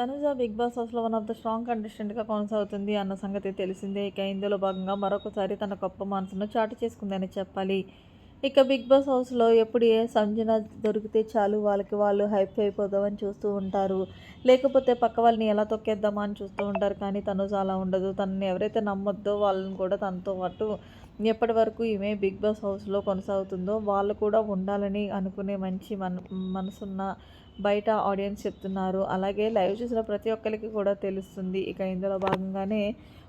Tanuja big boss హౌస్లో one of the strong కంటెస్టెంట్గా కొనసాగుతుంది అన్న సంగతి తెలిసిందే. ఇక ఇందులో భాగంగా మరొకసారి తన గొప్ప మనసును చాటు చేసుకుందని చెప్పాలి. ఇక బిగ్ బాస్ హౌస్లో ఎప్పుడు ఏ సంజన దొరికితే చాలు వాళ్ళకి వాళ్ళు హైప్ అయిపోదామని చూస్తూ ఉంటారు. లేకపోతే పక్క వాళ్ళని ఎలా తొక్కేద్దామా అని చూస్తూ ఉంటారు. కానీ తనుజ అలా ఉండదు. తనని ఎవరైతే నమ్మొద్దో వాళ్ళని కూడా తనతో పాటు ఎప్పటి వరకు ఈమె బిగ్ బాస్ హౌస్లో కొనసాగుతుందో వాళ్ళు కూడా ఉండాలని అనుకునే మంచి మన మనసున్న బయట ఆడియన్స్ చెప్తున్నారు. అలాగే లైవ్ చూసిన ప్రతి ఒక్కరికి కూడా తెలుస్తుంది. ఇక ఇందులో భాగంగానే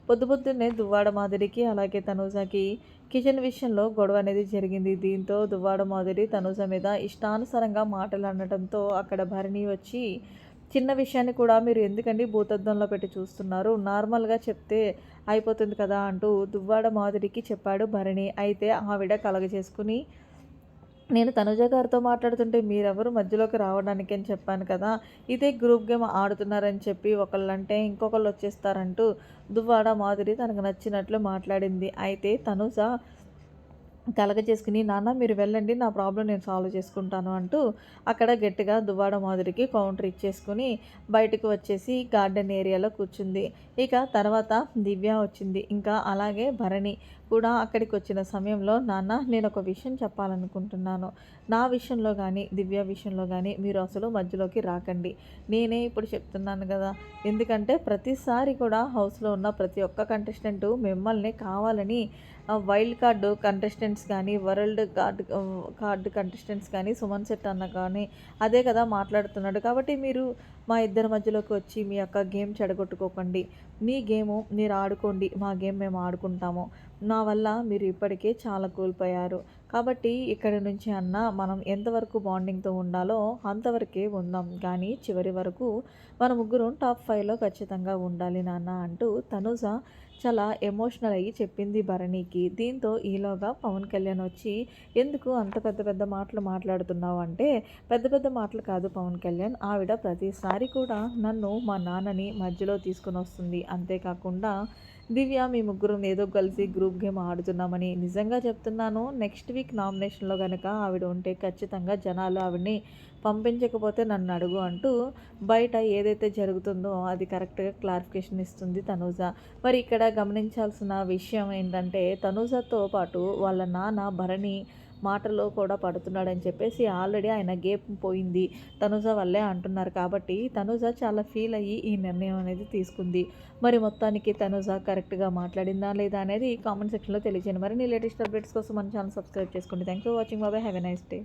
పొద్దు పొద్దున్నే దువ్వాడ మాదిరికి అలాగే తనూజాకి కిచెన్ విషయంలో గొడవ అనేది జరిగింది. దీంతో దువ్వాడ మాదిరి తనూజ మీద ఇష్టానుసారంగా మాటలు అనడంతో అక్కడ భరణి వచ్చి చిన్న విషయాన్ని కూడా మీరు ఎందుకండి భూతద్దంలో పెట్టి చూస్తున్నారు? నార్మల్గా చెప్తే అయిపోతుంది కదా అంటూ దువ్వాడ మాధుడికి చెప్పాడు భరణి. అయితే ఆవిడ కలగ చేసుకుని నేను తనుజ గారితో మాట్లాడుతుంటే మీరెవరు మధ్యలోకి రావడానికి అని చెప్పాను కదా ఇదే గ్రూప్ గేమ్ ఆడుతున్నారని చెప్పి ఒకళ్ళంటే ఇంకొకళ్ళు వచ్చేస్తారంటూ దువ్వాడ మాధురి తనకు నచ్చినట్లు మాట్లాడింది. అయితే తనుజ కలగ చేసుకుని నాన్న మీరు వెళ్ళండి నా ప్రాబ్లం నేను సాల్వ్ చేసుకుంటాను అంటూ అక్కడ గట్టిగా దువ్వాడ మాదిరికి కౌంటర్ ఇచ్చేసుకుని బయటకు వచ్చేసి గార్డెన్ ఏరియాలో కూర్చుంది. ఇక తర్వాత దివ్య వచ్చింది. ఇంకా అలాగే భరణి కూడా అక్కడికి వచ్చిన సమయంలో నాన్న నేను ఒక విషయం చెప్పాలనుకుంటున్నాను. నా విషయంలో కానీ దివ్య విషయంలో కానీ మీరు అసలు మధ్యలోకి రాకండి. నేనే ఇప్పుడు చెప్తున్నాను కదా. ఎందుకంటే ప్రతిసారి కూడా హౌస్లో ఉన్న ప్రతి ఒక్క కంటెస్టెంట్ మిమ్మల్ని కావాలని వైల్డ్ కార్డు కంటెస్టెంట్స్ కానీ వరల్డ్ కార్డ్ కార్డ్ కంటెస్టెంట్స్ కానీ సుమన్ సెట్ అన్న కానీ అదే కదా మాట్లాడుతున్నాడు. కాబట్టి మీరు మా ఇద్దరి మధ్యలోకి వచ్చి మీ యొక్క గేమ్ చెడగొట్టుకోకండి. మీ గేము మీరు ఆడుకోండి. మా గేమ్ మేము ఆడుకుంటాము. నా వల్ల మీరు ఇప్పటికే చాలా కోల్పోయారు. కాబట్టి ఇక్కడి నుంచి అన్న మనం ఎంతవరకు బాండింగ్తో ఉండాలో అంతవరకే ఉందాం. కానీ చివరి వరకు మన ముగ్గురం టాప్ ఫైవ్లో ఖచ్చితంగా ఉండాలి నాన్న అంటూ తనుజ చాలా ఎమోషనల్ అయ్యి చెప్పింది భరణికి. దీంతో ఈలోగా పవన్ కళ్యాణ్ వచ్చి ఎందుకు అంత పెద్ద పెద్ద మాటలు మాట్లాడుతున్నావు అంటే పెద్ద పెద్ద మాటలు కాదు పవన్ కళ్యాణ్. ఆవిడ ప్రతిసారి కూడా నన్ను మా నాన్నని మధ్యలో తీసుకుని వస్తుంది. అంతేకాకుండా దివ్య మీ ముగ్గురు ఏదో కలిసి గ్రూప్ గేమ్ ఆడుతున్నామని నిజంగా చెప్తున్నాను. నెక్స్ట్ వీక్ నామినేషన్లో కనుక ఆవిడ ఉంటే ఖచ్చితంగా జనాలు ఆవిడని పంపించకపోతే నన్ను అడుగు అంటూ బయట ఏదైతే జరుగుతుందో అది కరెక్ట్గా క్లారిఫికేషన్ ఇస్తుంది తనూజ. మరి ఇక్కడ గమనించాల్సిన విషయం ఏంటంటే తనూజతో పాటు వాళ్ళ నాన్న భరణి మాటలో కూడా పడుతున్నాడని చెప్పేసి ఆల్రెడీ ఆయన గేప్ పోయింది. తనుజ వల్లే అంటున్నారు కాబట్టి తనుజ చాలా ఫీల్ అయ్యి ఈ నిర్ణయం అనేది తీసుకుంది. మరి మొత్తానికి తనుజ కరెక్ట్గా మాట్లాడిందా లేదా అనేది కామెంట్ సెక్షన్లో తెలియజేయండి. మరి నీ లేటెస్ట్ అప్డేట్స్ కోసం మన ఛానల్ సబ్స్క్రైబ్ చేసుకోండి. థ్యాంక్స్ ఫర్ వాచింగ్ బాబాయ్ హ్యావ్ ఎ నైస్ డే